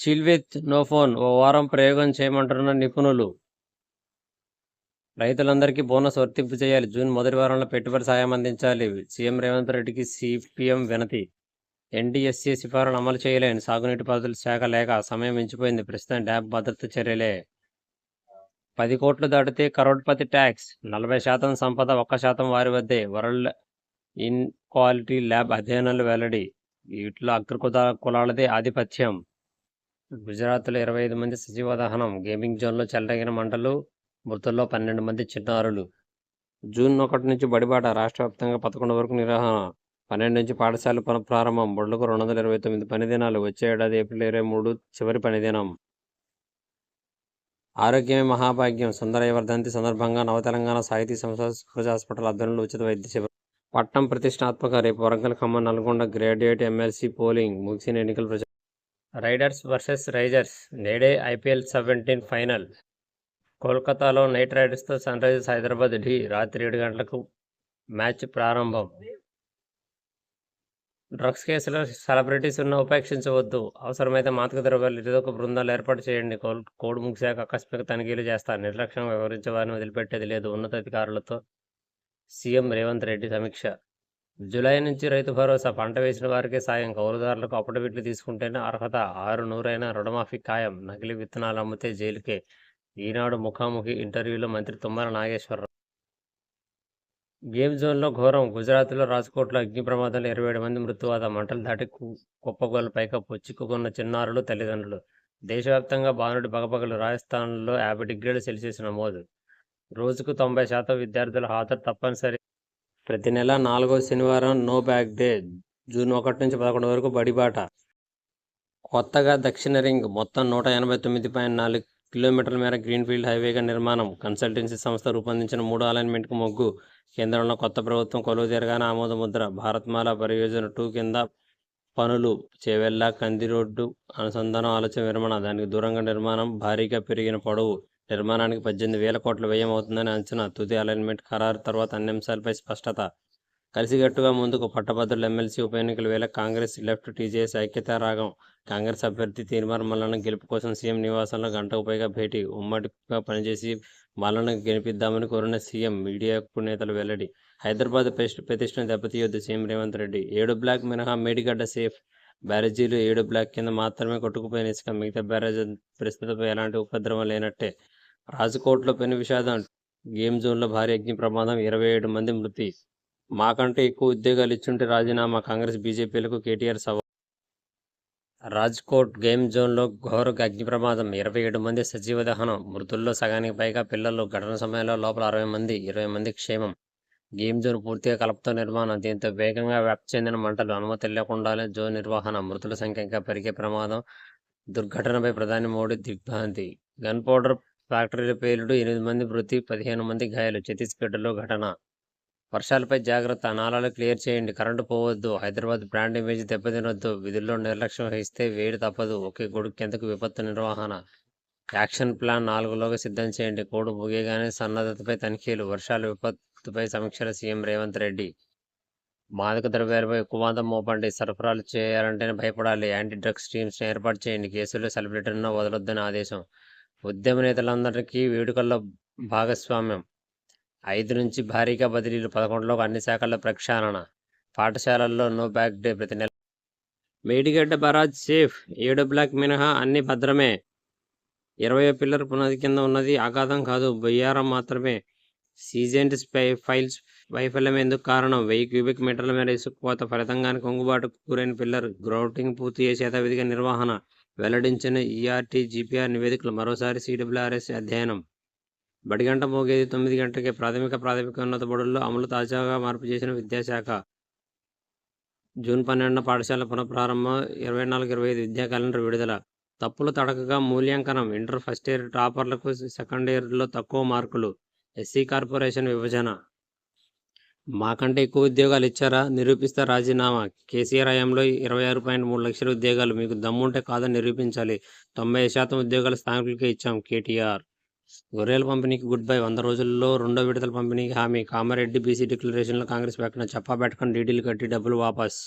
చిల్విత్ నోఫోన్ ఓ వారం ప్రయోగం చేయమంటున్న నిపుణులు. రైతులందరికీ బోనస్ వర్తింపు చేయాలి. జూన్ మొదటి వారంలో పెట్టుబడి సాయం అందించాలి. సీఎం రేవంత్ రెడ్డికి సిపిఎం వినతి. ఎన్డీఎస్సీ సిఫారలు అమలు చేయలేని సాగునీటి పారుదల శాఖ లేక సమయం మించిపోయింది. ప్రస్తుతం డ్యాబ్ భద్రత చర్యలే. పది కోట్లు దాటితే కరోడ్పతి ట్యాక్స్. నలభై శాతం సంపద ఒక్క శాతం వారి వద్దే. వరల్డ్ ఇన్ క్వాలిటీ ల్యాబ్ అధ్యయనాలు వెల్లడి. వీటిలో అగ్రకుల కులాలదే ఆధిపత్యం. గుజరాత్లో ఇరవై ఐదు మంది సజీవ దహనం గేమింగ్ జోన్లో చెలరేగిన మంటలు మృతుల్లో పన్నెండు మంది చిన్నారులు. జూన్ ఒకటి నుంచి బడిబాట రాష్ట్ర వ్యాప్తంగా పదకొండు వరకు నిర్వహణ పన్నెండు నుంచి పాఠశాల పునః ప్రారంభం బొడ్లకు రెండు వందల ఇరవై తొమ్మిది పనిదినాలు వచ్చే ఏడాది ఏప్రిల్ ఇరవై మూడు చివరి పనిదినం. ఆరోగ్యమే మహాభాగ్యం సుందరయ్య వర్ధంతి సందర్భంగా నవతెలంగాణ సాహితీ సంస్థ సూరజ్ హాస్పిటల్ ఆధ్వర్యంలో ఉచిత వైద్య శిబిరం పట్టం ప్రతిష్టాత్మక రేపు Warangal Khammam Nalgonda graduate MLC polling ముగిసిన ఎన్నికల ప్రచారం. రైడర్స్ వర్సెస్ రైజర్స్ నేడే ఐపీఎల్ సెవెంటీన్ ఫైనల్. కోల్కతాలో నైట్ రైడర్స్తో సన్ రైజర్స్ హైదరాబాద్ ఢీ రాత్రి ఏడు గంటలకు మ్యాచ్ ప్రారంభం. డ్రగ్స్ కేసులో సెలబ్రిటీస్ ఉన్న ఉపేక్షించవద్దు. అవసరమైతే మాతక ద్రవ్యాలు ఇదొక బృందాలు ఏర్పాటు చేయండి. కోల్ కోడ్ ముగిశాక ఆకస్మిక తనిఖీలు చేస్తారు. నిర్లక్ష్యంగా వ్యవహరించే వారిని వదిలిపెట్టేది లేదు. ఉన్నతాధికారులతో సీఎం రేవంత్ రెడ్డి సమీక్ష. జూలై నుంచి రైతు భరోసా పంట వేసిన వారికే సాయం. కౌలుదారులకు అప్పుడవిట్లు తీసుకుంటేనే అర్హత ఆరు నూరైన రుణమాఫీ ఖాయం. నకిలీ విత్తనాలు అమ్మితే జైలుకే. ఈనాడు ముఖాముఖి ఇంటర్వ్యూలో మంత్రి తుమ్మల నాగేశ్వరరావు. గేమ్ జోన్లో ఘోరం. గుజరాత్లో రాజ్కోట్లో అగ్ని ప్రమాదంలో ఇరవై ఏడు మంది మృత్యువాత మంటలు దాటి కు- కుప్పగోలు పైకప్పు చిక్కుకున్న చిన్నారులు తల్లిదండ్రులు. దేశవ్యాప్తంగా బానుడి బగబగలు రాజస్థాన్లో యాభై డిగ్రీల సెల్సియస్ నమోదు. రోజుకు తొంభై శాతం విద్యార్థుల హాజరు తప్పనిసరి ప్రతి నెల నాలుగో శనివారం నో బ్యాక్ డే జూన్ ఒకటి నుంచి పదకొండు వరకు బడిబాట కొత్తగా దక్షిణ రింగ్ మొత్తం నూట ఎనభై తొమ్మిది పాయింట్ నాలుగు కిలోమీటర్ల మేర గ్రీన్ఫీల్డ్ హైవేగా నిర్మాణం. కన్సల్టెన్సీ సంస్థ రూపొందించిన మూడు అలైన్మెంట్కు మొగ్గు. కేంద్రంలో కొత్త ప్రభుత్వం కొలువు తీరగానే ఆమోద ముద్ర. భారత్మాల పరియోజన టూ కింద పనులు చేవెళ్ళ కంది రోడ్డు అనుసంధానం ఆలోచన నిర్మాణం దానికి దూరంగా నిర్మాణం భారీగా పెరిగిన పొడవు. నిర్మాణానికి పద్దెనిమిది వేల కోట్ల వ్యయం అవుతుందని అంచనా. తుది అలైన్మెంట్ ఖరారు తర్వాత అన్ని అంశాలపై స్పష్టత. కలిసిగట్టుగా ముందుకు పట్టభద్రుల ఎమ్మెల్సీ ఉప ఎన్నికల వేళ కాంగ్రెస్ లెఫ్ట్ టీజేఎస్ ఐక్యతా రాగం. కాంగ్రెస్ అభ్యర్థి తీర్మార్ మల్లన్న గెలుపు కోసం సీఎం నివాసంలో గంటకు పైగా భేటీ. ఉమ్మడిగా పనిచేసి మల్లన్న గెలిపిద్దామని కోరిన సీఎం మీడియాకు నేతలు వెల్లడి. హైదరాబాద్ ప్రతిష్టను దెబ్బతీయొద్దు సీఎం రేవంత్ రెడ్డి. ఏడు బ్లాక్ మినహా మేడిగడ్డ సేఫ్ బ్యారేజీలు ఏడు బ్లాక్ కింద మాత్రమే కొట్టుకుపోయిన ఇసుక. మిగతా బ్యారేజ్ ప్రస్తుతం ఎలాంటి ఉపద్రవం లేనట్టే. రాజకోట్లో పెను విషాదం గేమ్ జోన్లో భారీ అగ్ని ప్రమాదం ఇరవై ఏడు మంది మృతి. మాకంటే ఎక్కువ ఉద్యోగాలు ఇచ్చుంటే రాజీనామా కాంగ్రెస్ బీజేపీలకు కేటీఆర్ సవాల్ రాజ్కోట్ గేమ్ జోన్లో ఘోర అగ్ని ప్రమాదం ఇరవై ఏడు మంది సజీవ దహనం. మృతుల్లో సగానికి పైగా పిల్లలు. ఘటన సమయంలో లోపల అరవై మంది ఇరవై మంది క్షేమం. గేమ్ జోన్ పూర్తిగా కలపతో నిర్మాణం. దీంతో వేగంగా వ్యాప్తి చెందిన మంటలు అనుమతి లేకుండానే జోన్ నిర్వహణ. మృతుల సంఖ్య ఇంకా పెరిగే ప్రమాదం. దుర్ఘటనపై ప్రధాని మోడీ దిగ్భ్రాంతి. గన్ పౌడర్ ఫ్యాక్టరీల పేలుడు ఎనిమిది మంది మృతి పదిహేను మంది గాయాలు. ఛత్తీస్గఢ్లో ఘటన. వర్షాలపై జాగ్రత్త నాలాలు క్లియర్ చేయండి. కరెంటు పోవద్దు. హైదరాబాద్ బ్రాండ్ ఇమేజ్ దెబ్బతినొద్దు. విధుల్లో నిర్లక్ష్యం వహిస్తే వేడి తప్పదు. ఒకే గొడుగు కిందకు విపత్తు నిర్వహణ. యాక్షన్ ప్లాన్ నాలుగులోగా సిద్ధం చేయండి. కోడు ముగియగానే సన్నద్ధతపై తనిఖీలు. వర్షాల విపత్తుపై సమీక్షలు సీఎం రేవంత్ రెడ్డి. మాదక ద్రవ్యాలపై ఎక్కువ వాదం మోపండి. సరఫరాలు చేయాలంటేనే భయపడాలి. యాంటీ డ్రగ్స్ టీమ్స్ని ఏర్పాటు చేయండి. కేసుల్లో సెలబ్రిటీలను వదలొద్దని ఆదేశం. ఉద్యమ నేతలందరికీ వేడుకల్లో భాగస్వామ్యం. ఐదు నుంచి భారీగా బదిలీలు పదకొండులో అన్ని శాఖల్లో ప్రక్షాళన. పాఠశాలల్లో నో బ్యాక్ డే ప్రతి నెల. మేడిగడ్డ బరాజ్ సేఫ్ ఏడు బ్లాక్ మినహా అన్ని భద్రమే. ఇరవై పిల్లర్ పునాది కింద ఉన్నది ఆఘాతం కాదు బొయ్యారం మాత్రమే. సీజెంట్ స్పై ఫైల్స్ వైఫల్యం ఎందుకు కారణం? వెయ్యి క్యూబిక్ మీటర్ల మేర ఇసుకుపోత ఫలితంగానే కొంగుబాటు గురైన పిల్లర్ గ్రౌటింగ్ పూర్తి చేసి యథావిధిగా నిర్వహణ. వెల్లడించిన ఈఆర్టీ జీపీఆర్ నివేదికలు మరోసారి సిడబ్ల్యూఆర్ఎస్ అధ్యయనం. బడిగంట మోగేది తొమ్మిది గంటలకే ప్రాథమిక ప్రాథమికోన్నత బడుల్లో అమలు తాజాగా మార్పు చేసిన విద్యాశాఖ. జూన్ పన్నెండున పాఠశాల పునఃప్రారంభం ఇరవై నాలుగు ఇరవై ఐదు విద్యా క్యాలెండర్ విడుదల. తప్పులు తడకగా మూల్యాంకనం ఇంటర్ ఫస్ట్ ఇయర్ టాపర్లకు సెకండ్ ఇయర్లో తక్కువ మార్కులు. ఎస్సీ కార్పొరేషన్ విభజన. మాకంటే ఎక్కువ ఉద్యోగాలు ఇచ్చారా? నిరూపిస్తా రాజీనామా. కేసీఆర్ హయాంలో ఇరవై ఆరు పాయింట్ మూడు లక్షల ఉద్యోగాలు. మీకు దమ్ముంటే కాదని నిరూపించాలి. తొంభై శాతం ఉద్యోగాలు స్థానికులకే ఇచ్చాం కేటీఆర్. గొర్రెల పంపిణీకి గుడ్ బై. వంద రోజుల్లో రెండో విడతల పంపిణీకి హామీ. కామారెడ్డి బీసీ డిక్లరేషన్లో కాంగ్రెస్ ప్రకటన చెప్పా పెట్టకుండా డీడీలు కట్టి డబ్బులు వాపస్.